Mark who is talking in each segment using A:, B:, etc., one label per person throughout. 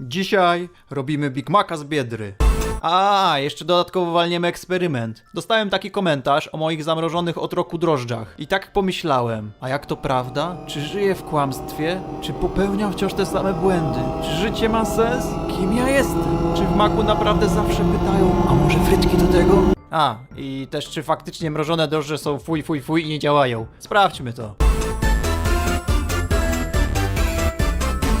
A: Dzisiaj robimy Big Maca z Biedry. A, jeszcze dodatkowo walniemy eksperyment. Dostałem taki komentarz o moich zamrożonych od roku drożdżach. I tak pomyślałem, a jak to prawda? Czy żyję w kłamstwie? Czy popełniam wciąż te same błędy? Czy życie ma sens? Kim ja jestem? Czy w maku naprawdę zawsze pytają, a może frytki do tego? A, i też czy faktycznie mrożone drożdże są fuj, fuj, fuj i nie działają. Sprawdźmy to.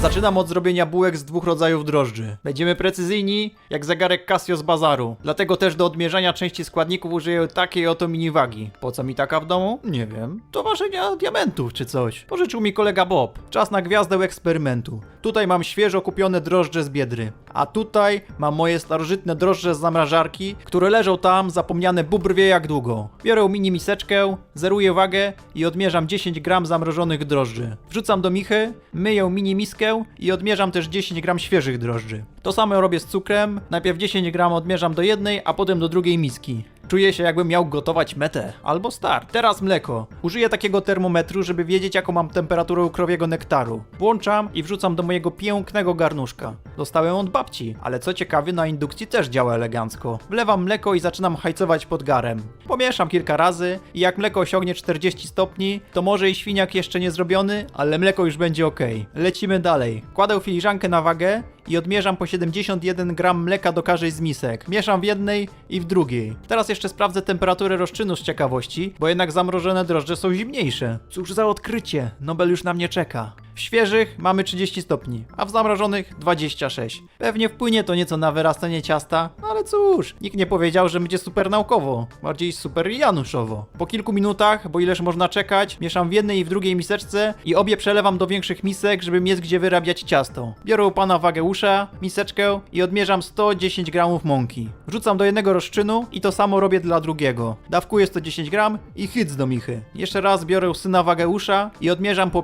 A: Zaczynam od zrobienia bułek z dwóch rodzajów drożdży. Będziemy precyzyjni, jak zegarek Casio z bazaru. Dlatego też do odmierzania części składników użyję takiej oto miniwagi. Po co mi taka w domu? Nie wiem. Do ważenia diamentów czy coś. Pożyczył mi kolega Bob. Czas na gwiazdę eksperymentu. Tutaj mam świeżo kupione drożdże z Biedry. A tutaj mam moje starożytne drożdże z zamrażarki, które leżą tam, zapomniane bóbr wie jak długo. Biorę mini miseczkę, zeruję wagę i odmierzam 10 gram zamrożonych drożdży. Wrzucam do michy, myję mini miskę i odmierzam też 10 gram świeżych drożdży. To samo robię z cukrem, najpierw 10 gram odmierzam do jednej, a potem do drugiej miski. Czuję się jakbym miał gotować metę albo start. Teraz mleko. Użyję takiego termometru, żeby wiedzieć jaką mam temperaturę u krowiego nektaru. Włączam i wrzucam do mojego pięknego garnuszka. Dostałem od babci, ale co ciekawe na indukcji też działa elegancko. Wlewam mleko i zaczynam hajcować pod garem. Pomieszam kilka razy i jak mleko osiągnie 40 stopni, to może i świniak jeszcze nie zrobiony, ale mleko już będzie ok. Lecimy dalej. Kładę filiżankę na wagę i odmierzam po 71 gram mleka do każdej z misek. Mieszam w jednej i w drugiej. Teraz jeszcze sprawdzę temperaturę rozczynu z ciekawości, bo jednak zamrożone drożdże są zimniejsze. Cóż za odkrycie, Nobel już na mnie czeka. W świeżych mamy 30 stopni, a w zamrożonych 26. Pewnie wpłynie to nieco na wyrastanie ciasta, no ale cóż, nikt nie powiedział, że będzie super naukowo, bardziej super januszowo. Po kilku minutach, bo ileż można czekać, mieszam w jednej i w drugiej miseczce i obie przelewam do większych misek, żeby mieć gdzie wyrabiać ciasto. Biorę u pana wagę usza, miseczkę i odmierzam 110 gramów mąki. Wrzucam do jednego rozczynu i to samo robię dla drugiego. Dawkuję 110 gram i hyc do michy. Jeszcze raz biorę syna wagę usza i odmierzam po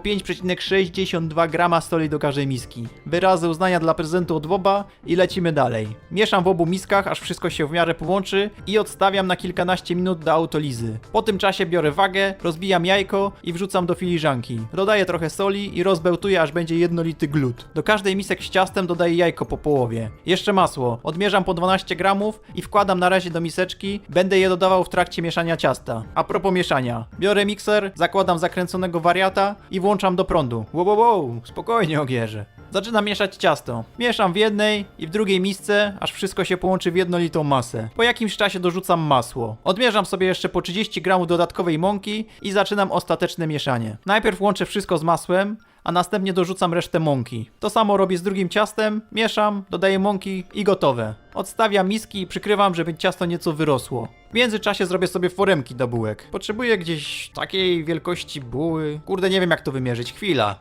A: 5,62 grama soli do każdej miski. Wyrazy uznania dla prezentu od Boba i lecimy dalej. Mieszam w obu miskach, aż wszystko się w miarę połączy i odstawiam na kilkanaście minut do autolizy. Po tym czasie biorę wagę, rozbijam jajko i wrzucam do filiżanki. Dodaję trochę soli i rozbełtuję, aż będzie jednolity glut. Do każdej misek z ciastem dodaję jajko po połowie. Jeszcze masło. Odmierzam po 12 gramów i wkładam na razie do miseczki. Będę je dodawał w trakcie mieszania ciasta. A propos mieszania. Biorę mikser, zakładam zakręconego wariata i włączam do prądu. Wow, wow, spokojnie ogierze. Zaczynam mieszać ciasto. Mieszam w jednej i w drugiej misce, aż wszystko się połączy w jednolitą masę. Po jakimś czasie dorzucam masło. Odmierzam sobie jeszcze po 30 gramów dodatkowej mąki i zaczynam ostateczne mieszanie. Najpierw łączę wszystko z masłem, a następnie dorzucam resztę mąki. To samo robię z drugim ciastem, mieszam, dodaję mąki i gotowe. Odstawiam miski i przykrywam, żeby ciasto nieco wyrosło. W międzyczasie zrobię sobie foremki do bułek. Potrzebuję gdzieś takiej wielkości buły. Kurde, nie wiem jak to wymierzyć. Chwila.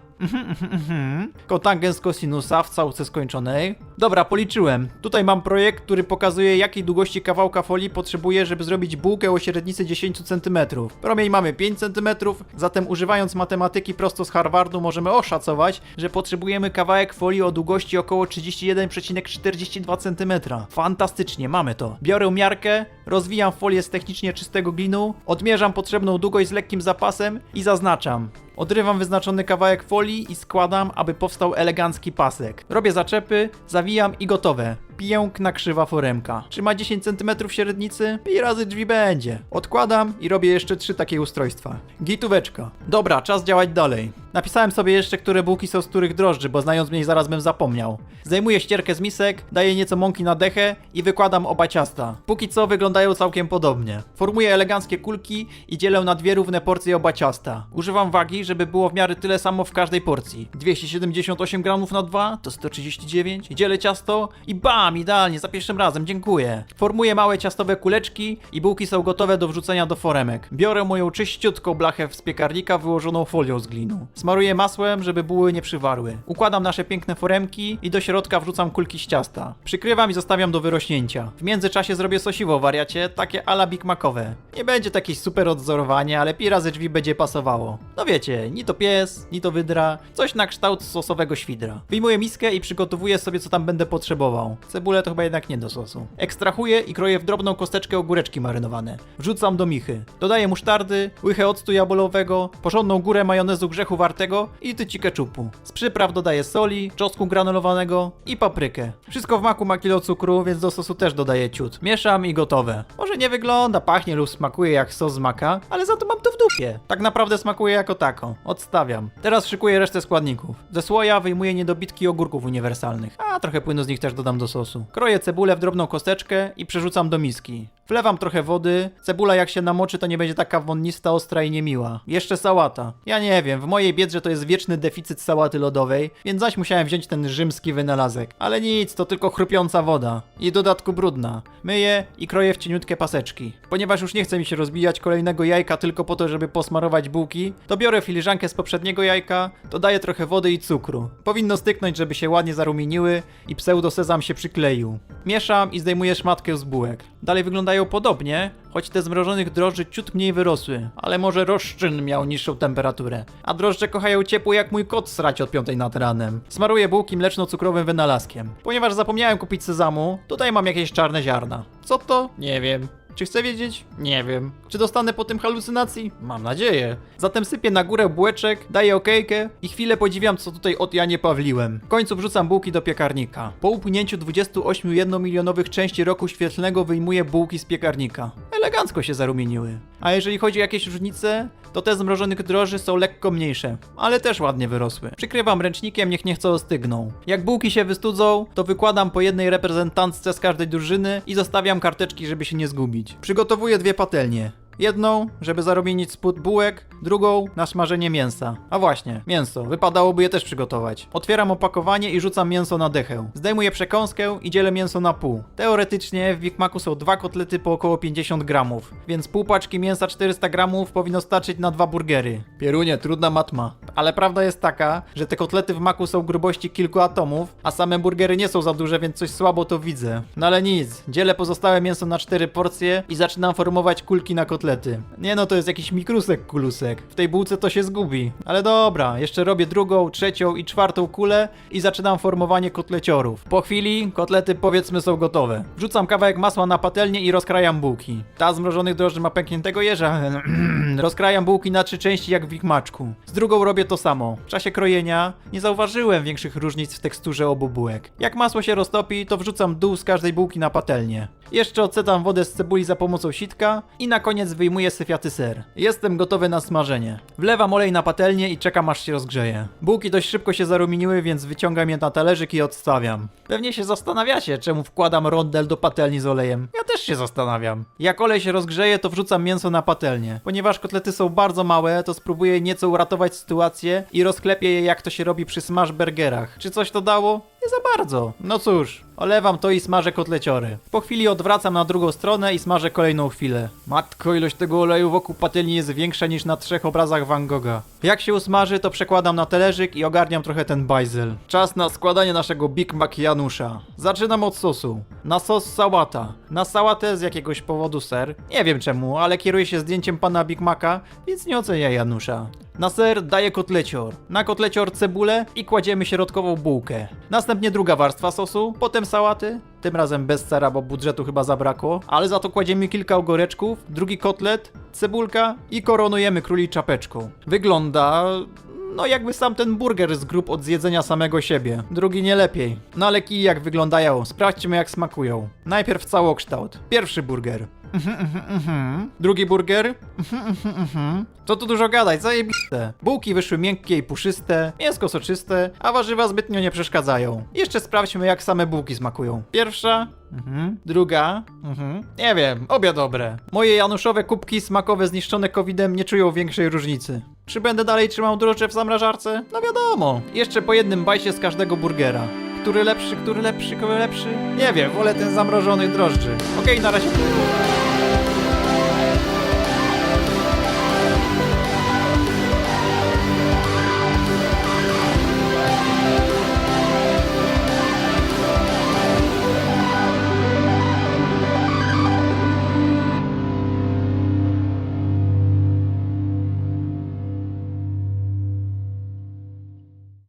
A: Kotangens kosinusa w całce skończonej. Dobra, policzyłem. Tutaj mam projekt, który pokazuje jakiej długości kawałka folii potrzebuję, żeby zrobić bułkę o średnicy 10 cm. Promień mamy 5 cm, zatem używając matematyki prosto z Harvardu możemy oszacować, że potrzebujemy kawałek folii o długości około 31,42 cm. Fantastycznie, mamy to. Biorę miarkę, rozwijam folię z technicznie czystego glinu, odmierzam potrzebną długość z lekkim zapasem i zaznaczam. Odrywam wyznaczony kawałek folii i składam, aby powstał elegancki pasek. Robię zaczepy, zawijam i gotowe. Piękna krzywa foremka. Czy ma 10 cm średnicy? I razy drzwi będzie. Odkładam i robię jeszcze trzy takie ustrojstwa. Gitóweczka. Dobra, czas działać dalej. Napisałem sobie jeszcze, które bułki są z których drożdży, bo znając mnie zaraz bym zapomniał. Zajmuję ścierkę z misek, daję nieco mąki na dechę i wykładam oba ciasta. Póki co wyglądają całkiem podobnie. Formuję eleganckie kulki i dzielę na dwie równe porcje oba ciasta. Używam wagi, żeby było w miarę tyle samo w każdej porcji. 278 gramów na 2 to 139. Dzielę ciasto i bam, idealnie, za pierwszym razem, dziękuję. Formuję małe ciastowe kuleczki i bułki są gotowe do wrzucenia do foremek. Biorę moją czyściutką blachę z piekarnika wyłożoną folią z glinu. Smaruję masłem, żeby buły nie przywarły. Układam nasze piękne foremki i do środka wrzucam kulki z ciasta. Przykrywam i zostawiam do wyrośnięcia. W międzyczasie zrobię sosiwo wariacie, takie ala Big Macowe. Nie będzie to jakieś super odzorowanie, ale pi razy drzwi będzie pasowało. No wiecie, ni to pies, ni to wydra, coś na kształt sosowego świdra. Wyjmuję miskę i przygotowuję sobie co tam będę potrzebował. Cebulę to chyba jednak nie do sosu. Ekstrahuję i kroję w drobną kosteczkę ogóreczki marynowane. Wrzucam do michy. Dodaję musztardy, łychę octu jabłowego, porządną górę majonezu grzechu warte zażartego i tyci keczupu. Z przypraw dodaję soli, czosnku granulowanego i paprykę. Wszystko w maku ma kilo cukru, więc do sosu też dodaję ciut. Mieszam i gotowe. Może nie wygląda, pachnie lub smakuje jak sos z maka, ale za to mam to dupie. Tak naprawdę smakuje jako tako. Odstawiam. Teraz szykuję resztę składników. Ze słoja wyjmuję niedobitki ogórków uniwersalnych, a trochę płynu z nich też dodam do sosu. Kroję cebulę w drobną kosteczkę i przerzucam do miski. Wlewam trochę wody. Cebula jak się namoczy, to nie będzie taka wonnista, ostra i niemiła. Jeszcze sałata. Ja nie wiem, w mojej biedrze to jest wieczny deficyt sałaty lodowej, więc zaś musiałem wziąć ten rzymski wynalazek. Ale nic, to tylko chrupiąca woda. I dodatku brudna. Myję i kroję w cieniutkie paseczki. Ponieważ już nie chce mi się rozbijać kolejnego jajka tylko po to, żeby posmarować bułki, to biorę filiżankę z poprzedniego jajka, dodaję trochę wody i cukru. Powinno styknąć, żeby się ładnie zarumieniły i pseudosezam się przykleił. Mieszam i zdejmuję szmatkę z bułek. Dalej wyglądają podobnie, choć te zmrożonych drożdży ciut mniej wyrosły, ale może roszczyn miał niższą temperaturę. A drożdże kochają ciepło jak mój kot srać od piątej nad ranem. Smaruję bułki mleczno-cukrowym wynalazkiem. Ponieważ zapomniałem kupić sezamu, tutaj mam jakieś czarne ziarna. Co to? Nie wiem. Czy chcę wiedzieć? Nie wiem. Czy dostanę po tym halucynacji? Mam nadzieję. Zatem sypię na górę bułeczek, daję okejkę i chwilę podziwiam, co tutaj od ja nie pawliłem. W końcu wrzucam bułki do piekarnika. Po upłynięciu 28 jednomilionowych części roku świetlnego wyjmuję bułki z piekarnika. Elegancko się zarumieniły. A jeżeli chodzi o jakieś różnice, to te zmrożonych droży są lekko mniejsze, ale też ładnie wyrosły. Przykrywam ręcznikiem, niech nie chcą ostygną. Jak bułki się wystudzą, to wykładam po jednej reprezentantce z każdej drużyny i zostawiam karteczki, żeby się nie zgubić. Przygotowuję dwie patelnie. Jedną, żeby zarumienić spód bułek, drugą na smażenie mięsa. A właśnie, mięso, wypadałoby je też przygotować. Otwieram opakowanie i rzucam mięso na dechę. Zdejmuję przekąskę i dzielę mięso na pół. Teoretycznie w Big Macu są dwa kotlety po około 50 gramów, więc pół paczki mięsa 400 gramów powinno starczyć na dwa burgery. Pierunie, trudna matma. Ale prawda jest taka, że te kotlety w maku są grubości kilku atomów, a same burgery nie są za duże, więc coś słabo to widzę. No ale nic, dzielę pozostałe mięso na cztery porcje i zaczynam formować kulki na kotlety. Nie no, to jest jakiś mikrusek kulusek. W tej bułce to się zgubi. Ale dobra, jeszcze robię drugą, trzecią i czwartą kulę i zaczynam formowanie kotleciorów. Po chwili kotlety powiedzmy są gotowe. Wrzucam kawałek masła na patelnię i rozkrajam bułki. Ta z mrożonych drożdży ma pękniętego jeża. rozkrajam bułki na trzy części jak w Maczku. Z drugą robię to samo. W czasie krojenia nie zauważyłem większych różnic w teksturze obu bułek. Jak masło się roztopi, to wrzucam dół z każdej bułki na patelnię. Jeszcze odsetam wodę z cebuli za pomocą sitka i na koniec wyjmuję syfiaty ser. Jestem gotowy na smażenie. Wlewam olej na patelnię i czekam aż się rozgrzeje. Bułki dość szybko się zarumieniły, więc wyciągam je na talerzyk i odstawiam. Pewnie się zastanawiacie, czemu wkładam rondel do patelni z olejem. Ja też się zastanawiam. Jak olej się rozgrzeje, to wrzucam mięso na patelnię. Ponieważ kotlety są bardzo małe, to spróbuję nieco uratować sytuację i rozklepię je jak to się robi przy smash burgerach. Czy coś to dało? Nie za bardzo. No cóż, olewam to i smażę kotleciory. Po chwili odwracam na drugą stronę i smażę kolejną chwilę. Matko, ilość tego oleju wokół patelni jest większa niż na trzech obrazach Van Gogha. Jak się usmaży, to przekładam na talerzyk i ogarniam trochę ten bajzel. Czas na składanie naszego Big Mac Janusza. Zaczynam od sosu. Na sos sałata. Na sałatę z jakiegoś powodu ser. Nie wiem czemu, ale kieruję się zdjęciem pana Big Maca, więc nie oceniaj Janusza. Na ser daję kotlecior. Na kotlecior cebulę i kładziemy środkową bułkę. Następnie druga warstwa sosu, potem sałaty. Tym razem bez sera, bo budżetu chyba zabrakło. Ale za to kładziemy kilka ogóreczków, drugi kotlet, cebulka i koronujemy króli czapeczką. Wygląda... No jakby sam ten burger z grup od zjedzenia samego siebie. Drugi nie lepiej. No ale kij jak wyglądają. Sprawdźmy jak smakują. Najpierw całokształt. Pierwszy burger. Mhm, mhm, mhm. Drugi burger. Mhm, mhm, mhm. Co tu dużo gadać, zajebiste. Bułki wyszły miękkie i puszyste, mięsko soczyste, a warzywa zbytnio nie przeszkadzają. Jeszcze sprawdźmy jak same bułki smakują. Pierwsza. Mhm. Druga. Mhm. Nie wiem, obie dobre. Moje januszowe kubki smakowe zniszczone covidem nie czują większej różnicy. Czy będę dalej trzymał drożdże w zamrażarce? No wiadomo. Jeszcze po jednym bajcie z każdego burgera. Który lepszy, który lepszy, który lepszy? Nie wiem, wolę ten zamrożony drożdży. Okej, na razie.